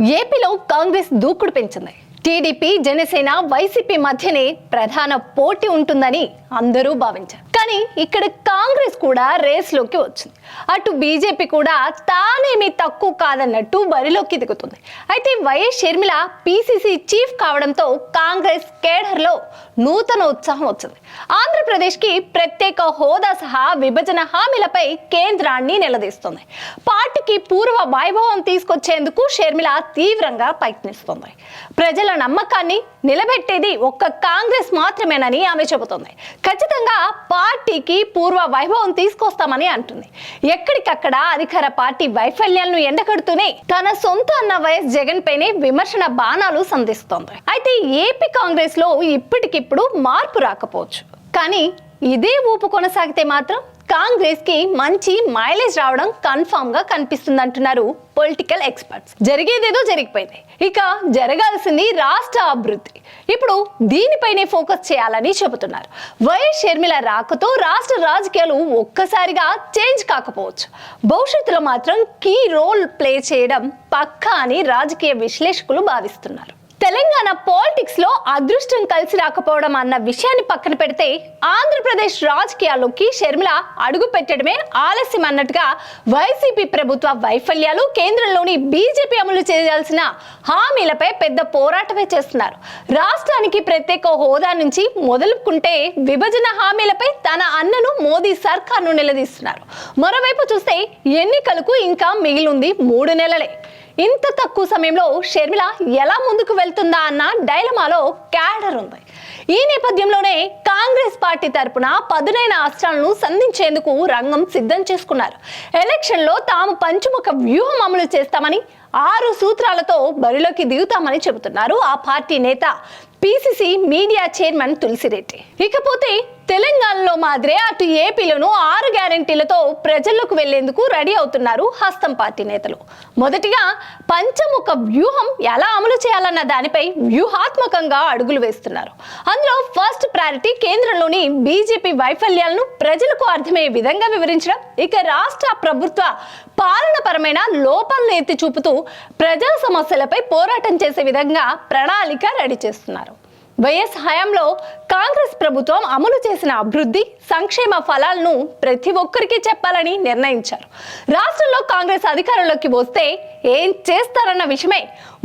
ఏపీలో కాంగ్రెస్ దూకుడు పెంచింది. టీడీపీ జనసేన వైసీపీ మధ్యనే ప్రధాన పోటీ ఉంటుందని అందరూ భావించారు. కానీ ఇక్కడ కాంగ్రెస్ కూడా రేస్లోకి వచ్చింది. అటు బీజేపీ కూడా తానేమీ తక్కువ కాదన్నట్టు బరిలోకి దిగుతుంది. అయితే వైఎస్ షర్మిల పీసీసీ చీఫ్ కావడంతో కాంగ్రెస్ కేడర్లో నూతన ఉత్సాహం వచ్చింది. ఆంధ్రప్రదేశ్కి ప్రత్యేక హోదా సహా విభజన హామీలపై కేంద్రాన్ని నిలదీస్తుంది. పార్టీకి పూర్వ వైభవం తీసుకొచ్చేందుకు షర్మిల తీవ్రంగా ప్రయత్నిస్తుంది. ప్రజల నమ్మకాన్ని నిలబెట్టేది ఒక్క కాంగ్రెస్ మాత్రమేనని ఆమె చెబుతోంది. ఖచ్చితంగా పార్టీకి పూర్వ వైభవం తీసుకొస్తామని అంటుంది. ఎక్కడికక్కడ అధికార పార్టీ వైఫల్యాలను ఎండగడుతూనే తన సొంత అన్న వైఎస్ జగన్ పైనే విమర్శన బాణాలు సంధిస్తోంది. అయితే ఏపీ కాంగ్రెస్లో ఇప్పటికిప్పుడు మార్పు రాకపోవచ్చు. కానీ ఇదే ఊపు కొనసాగితే మాత్రం కాంగ్రెస్కి మంచి మైలేజ్ రావడం కన్ఫామ్గా కనిపిస్తుంది అంటున్నారు పొలిటికల్ ఎక్స్పర్ట్స్. జరిగేదేదో జరిగిపోయింది. ఇక జరగాల్సింది రాష్ట్ర అభివృద్ధి. ఇప్పుడు దీనిపైనే ఫోకస్ చేయాలని చెబుతున్నారు. వైఎస్ షర్మిల రాకతో రాష్ట్ర రాజకీయాలు ఒక్కసారిగా చేంజ్ కాకపోవచ్చు. భవిష్యత్తులో మాత్రం కీ రోల్ ప్లే చేయడం పక్కా అని రాజకీయ విశ్లేషకులు భావిస్తున్నారు. తెలంగాణ పాలిటిక్స్లో అదృష్టం కలిసి రాకపోవడం అన్న విషయాన్ని పక్కన పెడితే ఆంధ్రప్రదేశ్ రాజకీయాల్లోకి షర్మిల అడుగు పెట్టడమే ఆలస్యం అన్నట్టుగా వైసీపీ ప్రభుత్వ వైఫల్యాలు కేంద్రంలోని బీజేపీ అమలు చేయాల్సిన హామీలపై పెద్ద పోరాటమే చేస్తున్నారు. రాష్ట్రానికి ప్రత్యేక హోదా నుంచి మొదలుకుంటే విభజన హామీలపై తన అన్నను మోదీ సర్కార్ను నిలదీస్తున్నారు. మరోవైపు చూస్తే ఎన్నికలకు ఇంకా మిగిలింది మూడు నెలలే. ఇంత తక్కువ సమయంలో షర్మిల ఎలా ముందుకు వెళ్తుందా అన్న డైలమాలో క్యాడర్ ఉంది. ఈ నేపథ్యంలోనే కాంగ్రెస్ పార్టీ తరపున పదునైన అస్త్రాలను సంధించేందుకు రంగం సిద్ధం చేసుకున్నారు. ఎలక్షన్లో తాము పంచుముఖ వ్యూహం అమలు చేస్తామని ఆరు సూత్రాలతో బరిలోకి దిగుతామని చెబుతున్నారు ఆ పార్టీ నేత పిసిసి మీడియా చైర్మన్ తులసిరెడ్డి. ఇకపోతే తెలంగాణలో మాదిరే అటు ఏపీలోనూ ఆరు గ్యారంటీలతో ప్రజల్లోకి వెళ్ళేందుకు రెడీ అవుతున్నారు హస్తం పార్టీ నేతలు. మొదటిగా పంచముఖ వ్యూహం ఎలా అమలు చేయాలన్న దానిపై వ్యూహాత్మకంగా అడుగులు వేస్తున్నారు. అందులో ఫస్ట్ ప్రయారిటీ కేంద్రంలోని బీజేపీ వైఫల్యాలను ప్రజలకు అర్థమయ్యే విధంగా వివరించడం ఇక రాష్ట్ర ప్రభుత్వ పాలనపరమైన లోపాలను ఎత్తి చూపుతూ ప్రజా సమస్యలపై పోరాటం చేసే విధంగా ప్రణాళిక రెడీ చేస్తున్నారు. వైఎస్ హయాంలో కాంగ్రెస్ ప్రభుత్వం అమలు చేసిన అభివృద్ధి సంక్షేమ ఫలాలను ప్రతి ఒక్కరికి చెప్పాలని నిర్ణయించారు. రాష్ట్రంలో కాంగ్రెస్ అధికారంలోకి వస్తే ఏం చేస్తారన్న విషయమే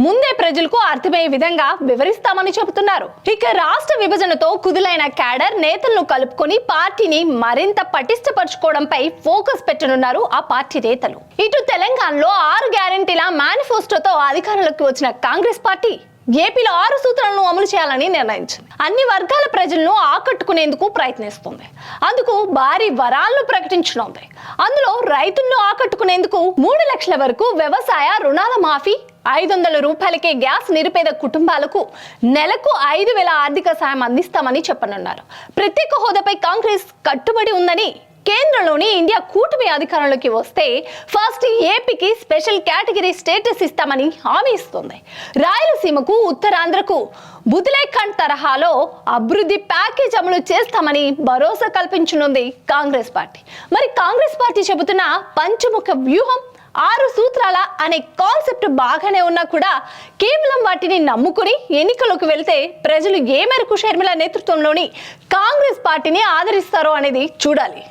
ముందే ప్రజలకు అర్థమయ్యే విధంగా వివరిస్తామని చెబుతున్నారు. ఇక రాష్ట్ర విభజనతో కుదులైన క్యాడర్ నేతలను కలుపుకొని పార్టీని మరింత పటిష్టపరచుకోవడంపై ఫోకస్ పెట్టనున్నారు ఆ పార్టీ నేతలు. ఇటు తెలంగాణలో ఆరు గ్యారంటీల మేనిఫెస్టోతో అధికారంలోకి వచ్చిన కాంగ్రెస్ పార్టీ ఏపీలో ఆరు సూత్రాలను అమలు చేయాలని నిర్ణయించింది. అన్ని వర్గాల ప్రజలను ఆకట్టుకునేందుకు ప్రయత్నిస్తుంది. అందుకు భారీ వరాలను ప్రకటించనుంది. అందులో రైతులను ఆకట్టుకునేందుకు మూడు లక్షల వరకు వ్యవసాయ రుణాల మాఫీ ఐదు వందల రూపాయలకే గ్యాస్ నిరుపేద కుటుంబాలకు నెలకు ఐదు వేల ఆర్థిక సాయం అందిస్తామని చెప్పనున్నారు. ప్రత్యేక హోదాపై కాంగ్రెస్ కట్టుబడి ఉందని కేంద్రంలోని ఇండియా కూటమి అధికారంలోకి వస్తే ఫస్ట్ ఏపీకి స్పెషల్ కేటగిరీ స్టేటస్ ఇస్తామని హామీ ఇస్తుంది. రాయలసీమకు ఉత్తరాంధ్రకు బుదిలేఖండ్ తరహాలో అభివృద్ధి ప్యాకేజ్ అమలు చేస్తామని భరోసా కల్పించనుంది కాంగ్రెస్ పార్టీ. మరి కాంగ్రెస్ పార్టీ చెబుతున్న పంచముఖ వ్యూహం ఆరు సూత్రాల అనే కాన్సెప్ట్ బాగానే ఉన్నా కూడా కేవలం వాటిని నమ్ముకుని ఎన్నికలకు వెళ్తే ప్రజలు ఏ మేరకు షర్మిల నేతృత్వంలోని కాంగ్రెస్ పార్టీని ఆదరిస్తారో అనేది చూడాలి.